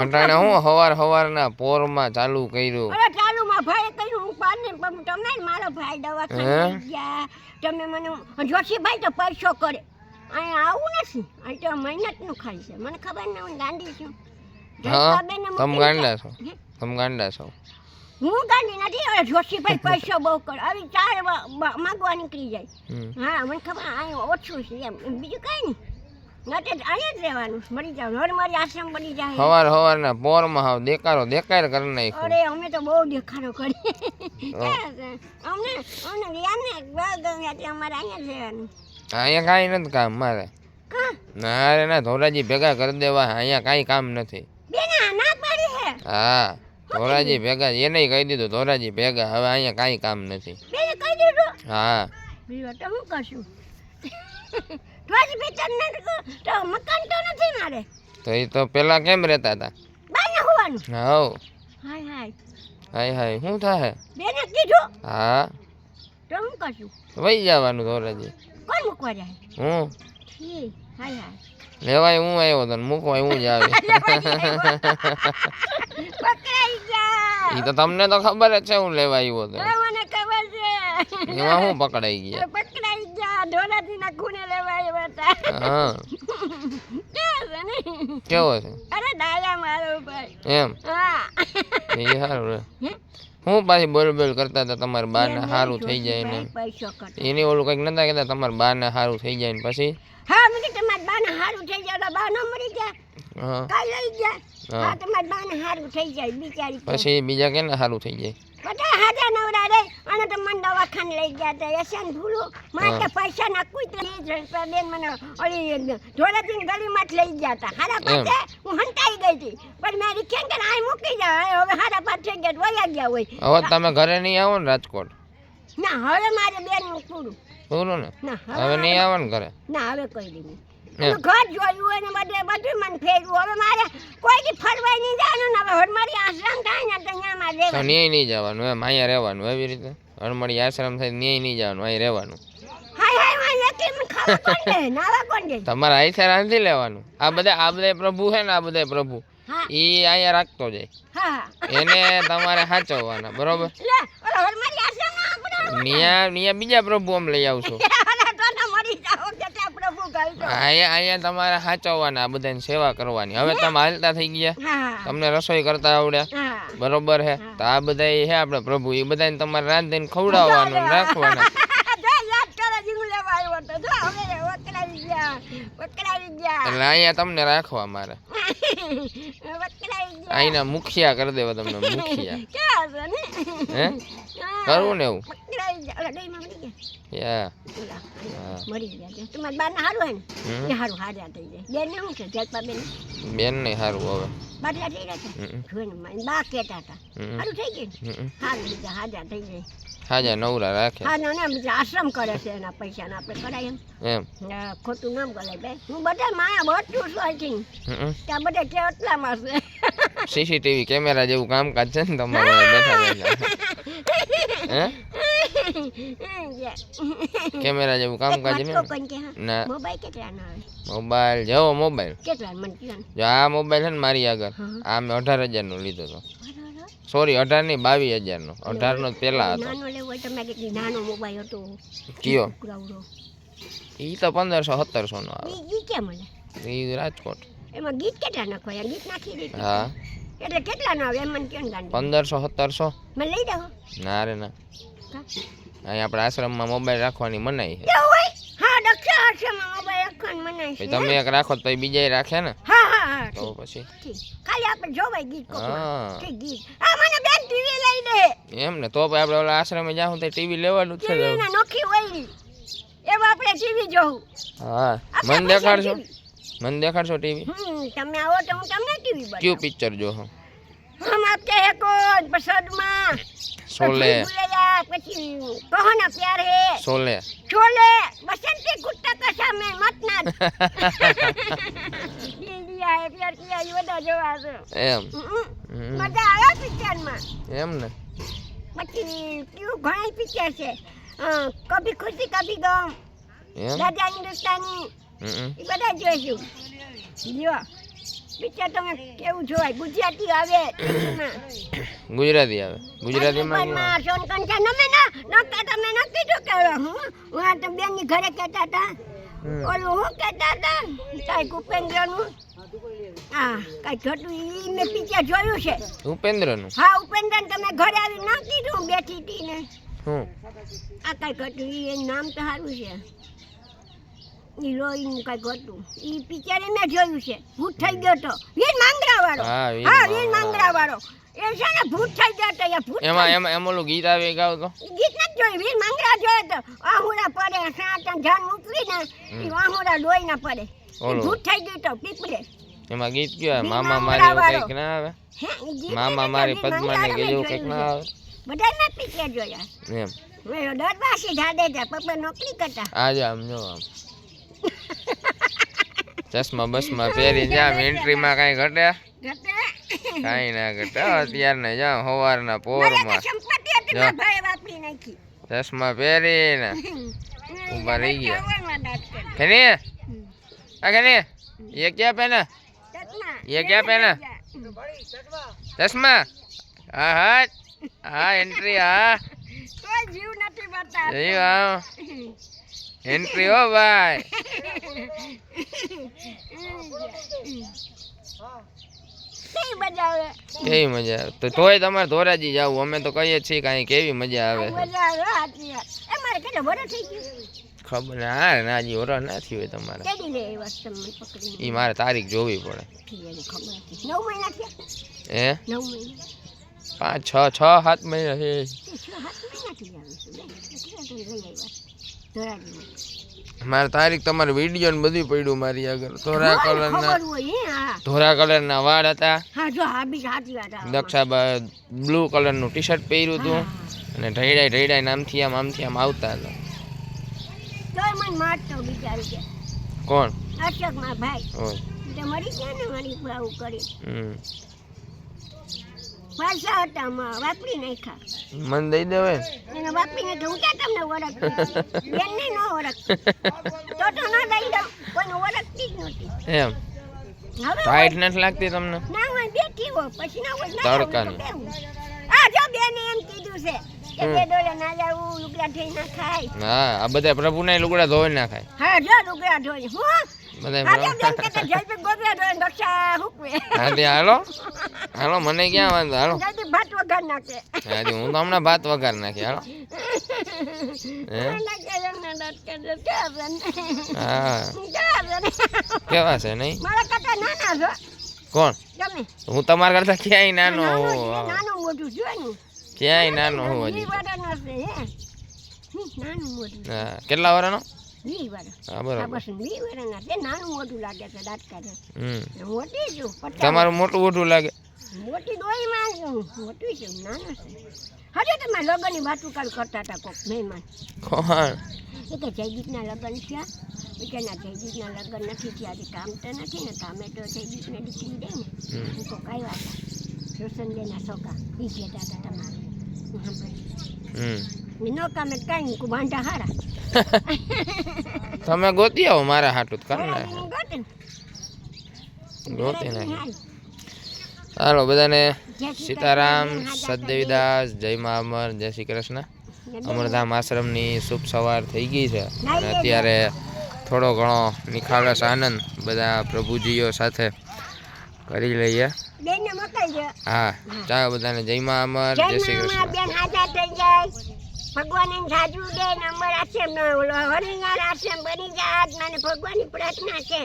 અટાણે હું હવાર હવારના પોરમાં ચાલુ કર્યું. અરે ચાલુ માં ભાઈ કહ્યું હું પાડને પણ તમે મારો ભાઈ દવાખાને? ગયા. તમે મને જોશીભાઈ તો પૈસો કરે. અહીંયા આવું નથી. અહીં તો મહેનતનું ખાય છે. મને ખબર ને હું ગાંધી છું. હા તમે ગાંડા છો. તમે ગાંડા છો. હું ગાંધી નથી. હવે જોશીભાઈ પૈસો બહુ કરે. આવી ચાર માગવા નીકળી જાય. હા મને ખબર. અહીંયા ઓછું છે એમ. બીજું કાંઈ નહીં. નથી અહીંયા જ રહેવાનું. મરી જાવ હર મારી આશ્રમ બની જાય. હવાર હવારના પોરમાં હાવ દેકારો દેકાર કર નાખ્યો. અરે અમે તો બહુ દેખાડો કરી. અમને અમને ગયા ને બહુ ગમે એટલે અમારે અહીંયા જ રહેવાનું. અહીંયા કાંઈ નથી કામ મારે. ના રે ના ધોરાજી ભેગા કરી દેવા. અહીંયા કાંઈ કામ નથી. બેન ના પાડી હે હા ધોરાજી ભેગા એને કહી દીધું ધોરાજી ભેગા. હવે અહીંયા કાંઈ કામ નથી. બેને કહી દીધું? હા. બીજું તો હું કરશું? રોજ બેચન ને તો મકાન તો નથી મારે. તો એ તો પેલા કેમ રહેતા હતા? બાને હોવાનું. હાઉ હાય હાય. Hi hi. શું થાય? બેને કીધું હા. તો હું કશું વહી જવાનું ધોરાજી કોણ મૂકવા જાય? હું? હાય હાય. લેવાય હું આવ્યો તો ને મૂકવાય હું જ આવી. એ તો તમને તો ખબર જ છે હું લેવા આવ્યો તો. એમાં હું પકડાઈ ગયા. પકડાઈ ગયા ના ખૂણે લેવા આવ્યા હતા હા. કેવું છે ને? કેવો છે? અરે ડાયા મારો ભાઈ. એમ? હા. એ સારું રે. હું? પાછી બોલ બોલ કરતા હતા તમારા સારું થઈ જાય ને. એની ઓલું કંઈક નતા કહેતા તમારા બાને સારું થઈ જાય ને પછી? હા મને તમારા બાને સારું થઈ જાય તો બા ન મરી જાય. હા. કાલ લઈ ગયા હા. તમારા બાને સારું થઈ જાય બિચારી પછી બીજા કેને સારું થઈ જાય? બધા હાજા નવરા રે. અને તો મને દવાખાને લઈ ગયા હતા. યશન ભૂલું. માટે પૈસા નાખું તો નહીં બેન મને ઓલી ધોળાજીની ગલીમાં લઈ ગયા હતા. હારા પાસે હું હંતાઈ ગઈ હતી. પણ મેં રિક્ષા કે આ મૂકી જાય હવે હારા પાસે ગયા વયા ગયા હોય. હવે તમે ઘરે નહીં આવો ને રાજકોટ? ના હવે મારે બેન પૂરું પૂરું ને? હવે નહીં આવો ને ઘરે? ના હવે કોઈ નહીં. ઘર જોયું હોય ને બધે બધું મને ફેરવું હવે મારે કોઈ ફરવાય નહીં જવાનું ને. હવે મારી ને તો ન્યાય નહીં જવાનું એમ અહીંયા રહેવાનું એવી રીતે. અણમળી આશ્રમ થાય ન્યાય નહીં જવાનું અહીં રહેવાનું. તમારે આઈસે રાંધી લેવાનું. આ બધા આ બધા પ્રભુ છે ને આ બધા પ્રભુ. એ અહીંયા રાખતો જાય. એને તમારે સાચવવાના બરોબર? નિયા નિયા બીજા પ્રભુ આમ લઈ આવશું અરે તો ના મરી જાઓ કેટલા પ્રભુ કહી દો અહીંયા અહીંયા તમારે સાચવવાના આ બધાની સેવા કરવાની. હવે તમે હાલતા થઈ ગયા. તમને રસોઈ કરતા આવડે બરોબર હે? તો આ બધા હે આપણે પ્રભુ. એ બધાને તમારે રાંધીને ખવડાવવાનું રાખવાના. વકરાવી ગયા. વકરાવી ગયા એટલે અહીંયા તમને રાખવા મારે અહીંના મુખિયા કરી દેવા તમને મુખિયા. ને? હે? કરવું ને એવું? ગયા. ગયા. યા. મરી ગયા છે. બાને હારું હે ને? હારું હાજા થઈ જાય. બેન શું છે જલપા બેન? બેન નહીં સારું હવે. બાટલા થઈ મારી બા કેતા હતા. હારું થઈ ગયું? હારું બીજા હાજા થઈ જાય. હાજા નવરા રાખે. હા ના ના આશ્રમ કરે છે એના પૈસાના આપણે કરાય એમ. એમ. ખોટું નામ કરે બે. હું બધા માયા બધું છું આઈ ત્યાં બધા કેટલામાં છે? સીસીટીવી કેમેરા જેવું કામકાજ છે ને તમારે બેઠા બેઠા. કેમેરા જેવું કામકાજ એક ને? વાટકો કોઈને કે ના. મોબાઈલ મોબાઈલ જેવો મોબાઈલ. કેટલા મને જો આ મોબાઈલ છે ને મારી આગળ. આ મેં અઢાર હજારનો લીધો હતો. સોરી અઢારની. બાવીસ હતો. નાનો લેવો તો મેં કીધું નાનો મોબાઈલ હતો. કયો? એ તો પંદરસો સત્તરસોનો આવે. ઈ ઈ કેમ મળે એ રાજકોટ. એમાં ગીત કેટલા નાખવા ગીત નાખી દીધું. હા. એટલે કેટલા નો આવે? એમ મને કેમ ગાંડી. પંદરસો સત્તરસો. મને લઈ દો ના રે ના? અહીં આપણે આશ્રમમાં મોબાઈલ રાખવાની મનાઈ છે. હા દક્ષા આશ્રમમાં મોબાઈલ રાખવાની મનાઈ છે તમે એક રાખો તો બીજા રાખે ને. હા ખાલી આપણે જોવાય ગીત હા. મને બેન ટીવી લઈ દે. એમ ને તો આપણે ઓલા આશ્રમે જાઉં તો ટીવી લેવાનું છે ટીવી ના નોખી હોય. આપણે ટીવી જોવું હા. મન ટીવી તમે આવો હું તમને ટીવી પિક્ચર જો હો? હમ આપકે હે સોલે પછી કોહના પ્યાર હે સોલે સોલે બસંતી કુત્તા કસા મે મત ના કેવું જોવાય? ગુજરાતી આવે ગુજરાતી આવે. ગુજરાતીમાં માં ની ઘરે કેતા હતા. ઓલું હું કેતા હતા? તાઈ કુપેન્દ્રનું હા કઈ ઈ મેં પિક્ચર જોયું છે. ઉપેન્દ્રનું? હા ઉપેન્દ્ર તમે ઘરે આવી ના કીધું બેઠી હતી ને. હું? આ કઈ ઘટું ઈ એનું નામ તો સારું છે. હિરોઈન કઈ ઘટું ઈ પિક્ચર મેં જોયું છે ભૂત થઈ ગયો તો. વીર માંગરા વાળો હા, વીર માંગરા. વાળો એ છે ને ભૂત થઈ ગયો તો એ ભૂત એમાં એમાં એમ ઓલું ગીત આવે ગાવ તો? ગીત નથી જોયું. વીર માંગરા જોયો તો આહુરા પડે સાત જાન ઉતરી ને આહુરા લોહી ના પડે ભૂત થઈ ગયું તો પીપળે. એમાં ગીત કયો મામા મારી એવું કંઈક ના આવે. મામા મારી પદ્મા ને એવું કંઈક ના આવે. બધા ના પીકે જોયા. એમ. દરવાસી ઢાડે જા પપ્પા નોકરી કરતા. આજે આમ જો આમ. ચશ્મા બસમાં પહેરી જામ એન્ટ્રીમાં કાંઈ ઘટે? કાંઈ ના ઘટે. અત્યારને જા. સવારના પોરમાં ચશ્મા પહેરી ને ઊભા રહી ગયા. ખરી આ ખરી એ ક્યાં પહેના ये क्या पहना चश्मा हाँ हाँ हाँ एंट्री हाँ કોઈ જીવ નથી બતાવતો. यही हाँ एंट्री हो भाई કઈ બજાવે કેવી મજા આવે તો તોય તમારે ધોરાજી જાવું અમે તો કહીએ છીએ કાંઈ કેવી મજા આવે છે મજા આવે સાચી વાત એ મારે કેટલો બડો થઈ ગયો ખબર ના ના હજી ઓરા ના થયું હોય તમારે. એ એ મારે તારીખ જોવી પડે. હે? પાંચ છ છ સાત મહિના છે. મારે તારીખ તમારે વીડિયો ને બધું પડ્યું મારી આગળ. ધોરા કલર કલરના ધોરા કલર ના વાળ હતા. દક્ષા બ્લુ કલર કલરનું ટી શર્ટ પહેર્યું હતું. અને ઢૈડાઈ ઢૈડાઈ નામથી આમ આમથી આમ આવતા હતા. તોય મને મારતો બિચારી કે. કોણ? અશોકમાં ભાઈ. ઓય. તે મરી ગયા ને મારી આવું કરી. હમ. પાછા હતા માં વાપરી નાખ્યા. મન દઈ દેવે એને વાપરી નાખ્યા હું ક્યાં તમને ઓળખ બેન ને નો ઓળખ તો તો ન દઈ દઉં કોઈને ઓળખતી જ નહોતી. એમ. ટાઈટ નથી લાગતી તમને? ના હું બેઠી હો પછી ના હોય તડકાની. આ જો બેને એમ કીધું છે કે બે ડોલે ના જાવું લુગડા ધોઈ ના ખાય. હા આ બધા પ્રભુના લુગડા ધોઈ નાખાય હા જો લુગડા ધોઈ. હું? હાલો. હાલો મને ક્યાં વાંધો? હાલો. ભાત વઘાર નાખે. હાજી હું તો હમણાં ભાત વઘાર નાખી. હાલો? કેવા છે નહીં? કોણ? હું તમારા કરતા ક્યાંય નાનો નાનો મોટું ને ક્યાંય નાનો હું? હજી કેટલા છું તમારું મોટું મોટું લાગે. મોટી દોઈ છું મોટી છે નાનો છે. હજુ તમે લગ્નની વાતું કાલ કરતા હતા કોક મહેમાન. કોણ? એ કે જયદીપના લગ્ન થયા. એ કે ના જયદીપના લગ્ન નથી થયા હજી કામ તો નથી ને કામે તો જયદીપને દીકરી દે ને. હું તો કઈ વાત સુસંદેના છોકરા એ કહેતા હતા તમારે. તમે ગોતી આવો મારા હાટું કર ને. ગોતે નાખી. હાલો. બધાને સીતારામ સદદેવીદાસ જય મા અમર જય શ્રી કૃષ્ણ. અમરધામ આશ્રમની શુભ સવાર થઈ ગઈ છે. અને અત્યારે થોડો ઘણો નિખાલસ આનંદ બધા પ્રભુજીઓ સાથે કરી લઈએ. હા ચાલો બધાને જય મા અમર જય શ્રી કૃષ્ણ. બેન હાજર થઈ જાય. ભગવાનની સાજુ દે નંબર આશ્રમ ઓલો હરિનાર આશ્રમ બની જાય. મને ભગવાનની પ્રાર્થના છે.